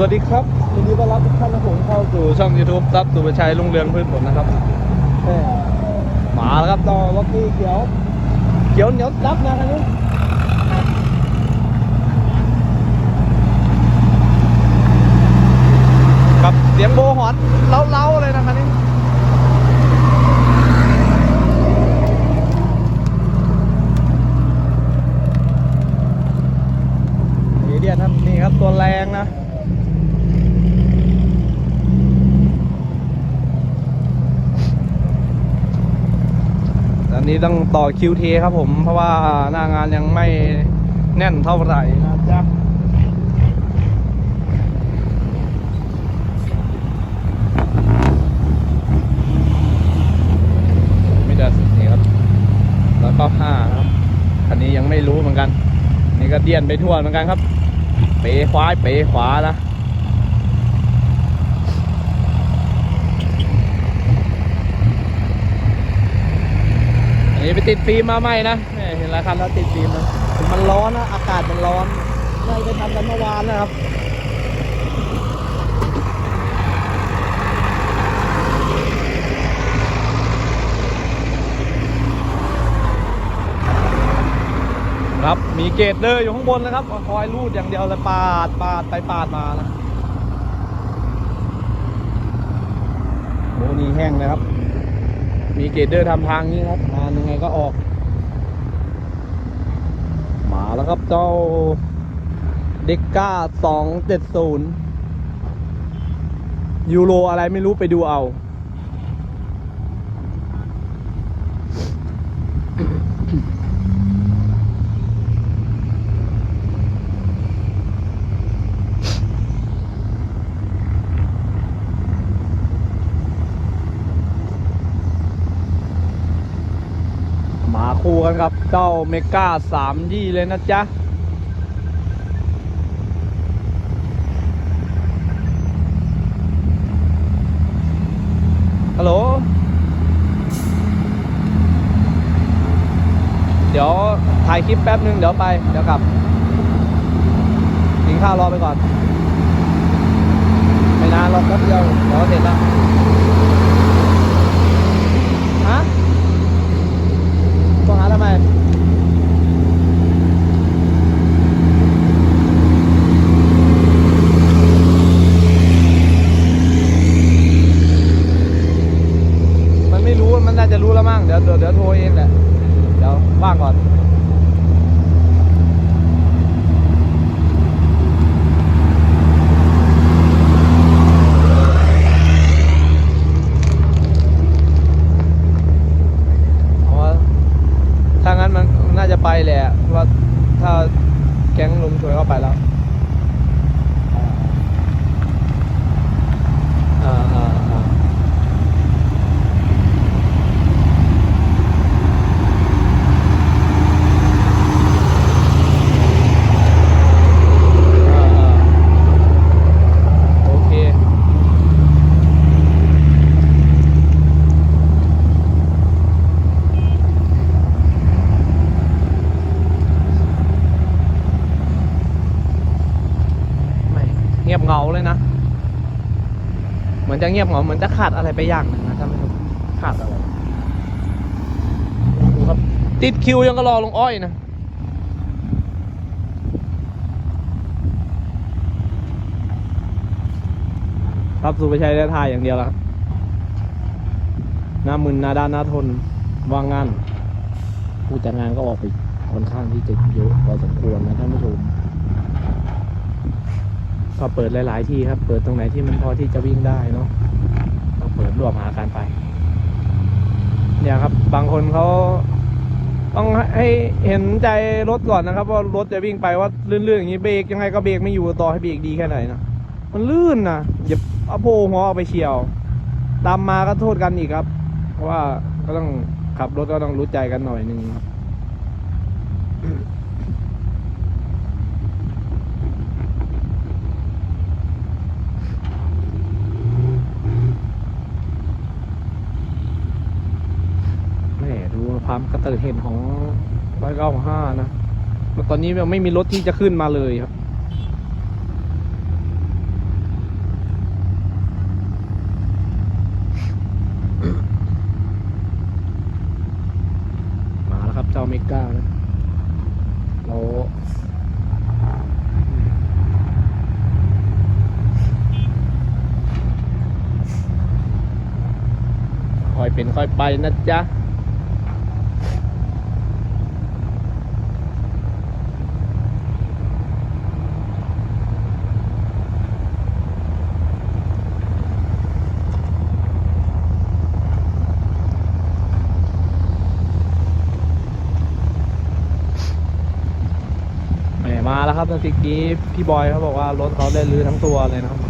วัสดีครับยินดีต้อนรับทุกท่านนะผมเข้าสู่ช่อง YouTube รับสุประชัยลุงเรืองพืชผลนะครับมาแล้วครับต่อรถที่เขียว เขียวเหนียวดับนะคันนี้กับเสียงโบหอนเล้าๆเลยนะคันนี้ นี่เดียครับนี่ครับตัวแรงนะ อันนี้ ต้องต่อคิวเทครับผม เพราะว่าหน้างานยังไม่แน่นเท่าไหร่นะจ๊ะไม่ได้สินี่ครับแล้วก็ห้าครับคันนี้ยังไม่รู้เหมือนกัน นี่ก็เดียนไปทั่วเหมือนกันครับ เป๋ขวาเป๋ขวานะ นนี้ไปติดฟิล์มมาใหม่นะนี่เห็นหลายคันแล้วติดฟิล์มนะมันร้อนนะอากาศมันร้อนไม่ไปทำกันเมื่อวานนะครับครับมีเกตเดอร์อยู่ข้างบนนะครับคอยรูดอย่างเดียวเลยปาดปาดไปปาดมานะโหนี่แห้งเลยครับ มีเกตเดอร์ทำทางนี้ครับงานยังไงก็ออก มาแล้วครับเจ้าเด็กก้าสองเจ็ดศูนย์ยูโรอะไรไม่รู้ไปดูเอา มาคู่กันครับ เจ้าเมกาสามยี่เลยนะจ๊ะฮัลโหล เดี๋ยวถ่ายคลิปแป๊บนึงเดี๋ยวไป เดี๋ยวกลับกินข้าวรอไปก่อน ไม่นานรอแป๊บเดียวเดี๋ยวเสร็จแล้วฮะ ต้องหา ทำไมมันไม่รู้มันน่าจะรู้แล้วมั้งเดี๋ยวเดี๋ยวเดี๋ยวโทรเองแหละเดี๋ยวว่างก่อน เพราะว่าถ้างั้นมันน่าจะ ไปแหละเพราะว่าถ้าแก๊งลุงช่วยเข้าไปแล้ว อ่าอ่าอ่าอ่าอ่าโอเค ไม่เงียบเหงาเลยนะ เหมือน จะเงียบเหงาเหมือนจะขาดอะไรไปอย่างหนึงนะท่านผู้ชมขาดอะไรดูครับ ติดคิวยังก็รอลงอ้อยนะครับสุภชัยได้ทายอย่างเดียวแล้วหน้ามึนหน้าด้านหน้าทนว่างงานผู้จัดงานก็ออกไปค่อนข้างที่จะเยอะพอสมควรนะท่านผู้ชม ก็เปิดหลาย ๆ ที่ครับ เปิดตรงไหนที่มันพอที่จะวิ่งได้เนาะก็เปิดรวมหาการไป เนี่ยครับ บางคนเขาต้องให้เห็นใจรถก่อนนะครับ ว่ารถจะวิ่งไปว่าลื่นๆอย่างนี้เบรกยังไงก็เบรกไม่อยู่ต่อให้เบรกดีแค่ไหนนะมันลื่นนะอย่าเอาโผล่หัวออกไปเฉียว ตามมาก็โทษกันอีกครับ เพราะว่าก็ต้องขับรถก็ต้องรู้ใจกันหน่อยนึงครับ ความกระตือเห็นของร้อยเก้าห้านะตอนนี้ยังไม่มีรถที่จะขึ้นมาเลยครับมาแล้วครับเจ้าเมก้านะเราค่อยเป็นค่อยไปนะจ๊ะ มาแล้วครับตอนกี้พี่บอยเขาบอกว่ารถเขาได้รื้อทั้งตัวเลยนะครับ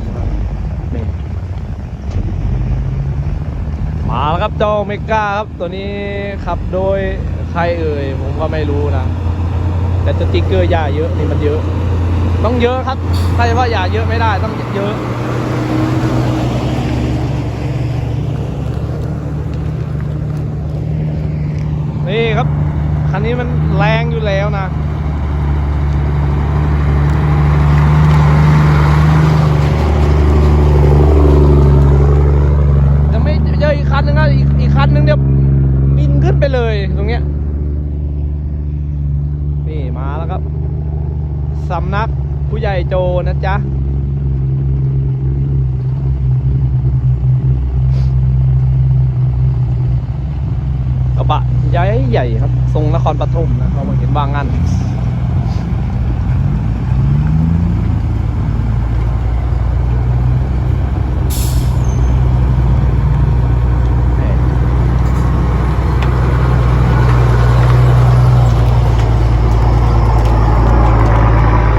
นี่มาแล้วครับเจ้าเมกาครับตัวนี้ขับโดยใครเอ่ยผมก็ไม่รู้นะแต่สติ๊กเกอร์ยาเยอะนี่มันเยอะ ต้องเยอะครับใครว่าอย่าเยอะไม่ได้ต้องเยอะ นี่ครับ คันนี้มันแรงอยู่แล้วนะ ยังไม่เจออีกคันนึงนะอีกอีกคันนึงเดี๋ยวบินขึ้นไป เงเนี้ย นี่มาแล้วครับสำนักผู้ใหญ่โจนะจ๊ะกระบะใหญ่ใหญ่ครับ ทรงนครปฐมนะเขาเห็นบางงานข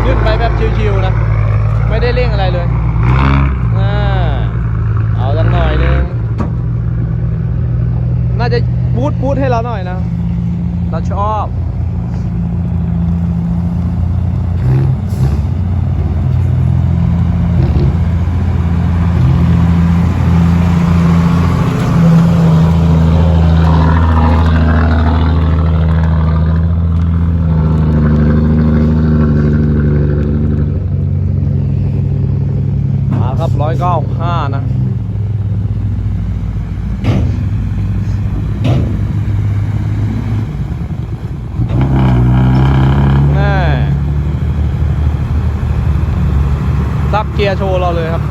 ึ้นไปแบบชิวๆนะ ไม่ได้เร่งอะไรเลยอ่าเอาสักหน่อยนึง น่าจะ บูทบูทให้เราหน่อยนะ เราชอบมาครับร้อยเก้าห้านะ แน่ซับเกี ยร์โชว์เราเลยครับ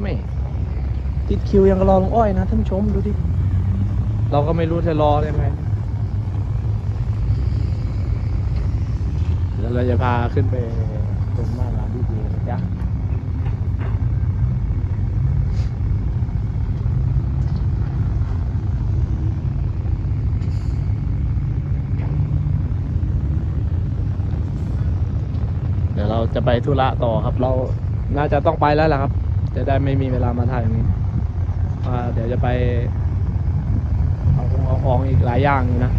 ไม่ติดคิวยังก็รอลงอ้อยนะท่านผู้ชมดูดิ เราก็ไม่รู้จะรอได้ไหมเดี๋ยวเราจะพาขึ้นไปตรงหน้าร้านดีเจนะจ๊ะ เดี๋ยวเรา จะไปธุระต่อครับ เราน่าจะต้องไปแล้วล่ะครับ จะได้ไม่มีเวลามาถ่ายอย่างนี้เดี๋ยวจะไปเอาของเอาของอีกหลายอย่างนะ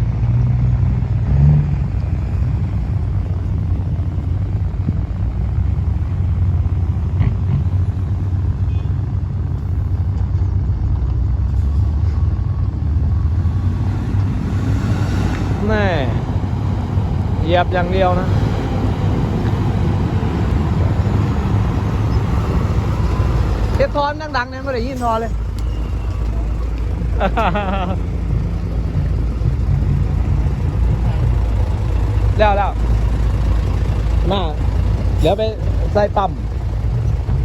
แน่เหยียบอย่างเดียวนะ เฮ็ดทอนดังๆเนี่ยไม่ได้ยินทอนเลย แล้วแล้วมาเดี๋ยวไปใส่ปั๊ม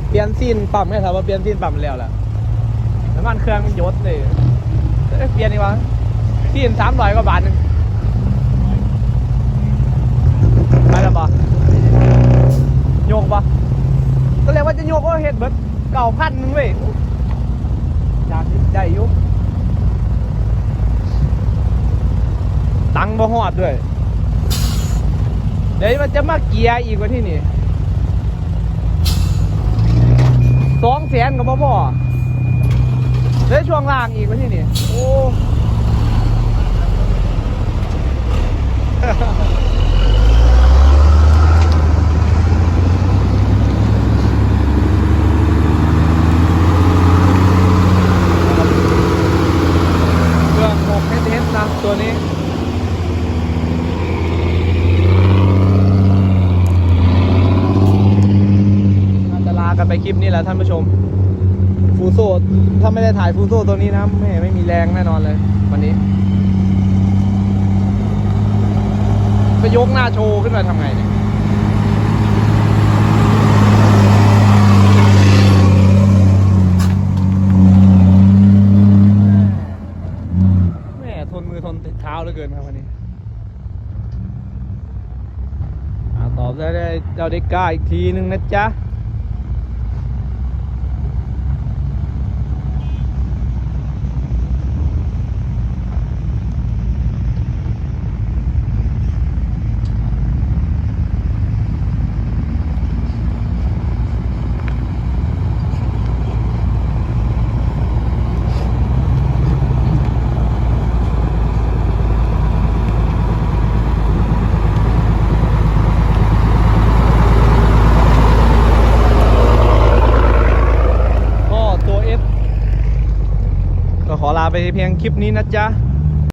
เปลี่ยนซีนปั๊มให้ถามว่าเปลี่ยนซีนปั๊มแล้วแหละน้ำมันเครื่องมันยศเลยเปลี่ยนดีกว่าซีนสามร้อยกว่าบาทหนึงไปแล้วปะโยกปะก็เลยว่าจะโยกก็เห็ดเบิด เก่าพันนึงเว้ยอยากได้อยุตังบ่หอดด้วย เดี๋ยวมันจะมาเกียร์อีกว่าที่นี่สองแสนกับพ่อพ่อเดี๋ยวช่วงล่างอีกว่าที่นี่โอ้ เครื่อง6เฮดนะตัวนี้ น่าจะลากั นไปคลิปนี้แหละท่านผู้ชม ฟูโซถ้าไม่ได้ถ่ายฟูโซตัวนี้นะแม่ไม่มีแรงแน่นอนเลย วันนี้ไปยกหน้าโชว์ขึ้นมาทำไงเนี่ยแม่ทนมือทนเท้าเหลือเกินครับวันนี้อ่าตอบได้ได้เจ้าเด็กก้าอีกทีนึงนะจ๊ะ ก็ตัว F ก็ขอลา ไปเพียงคลิปนี้นะจ๊ะ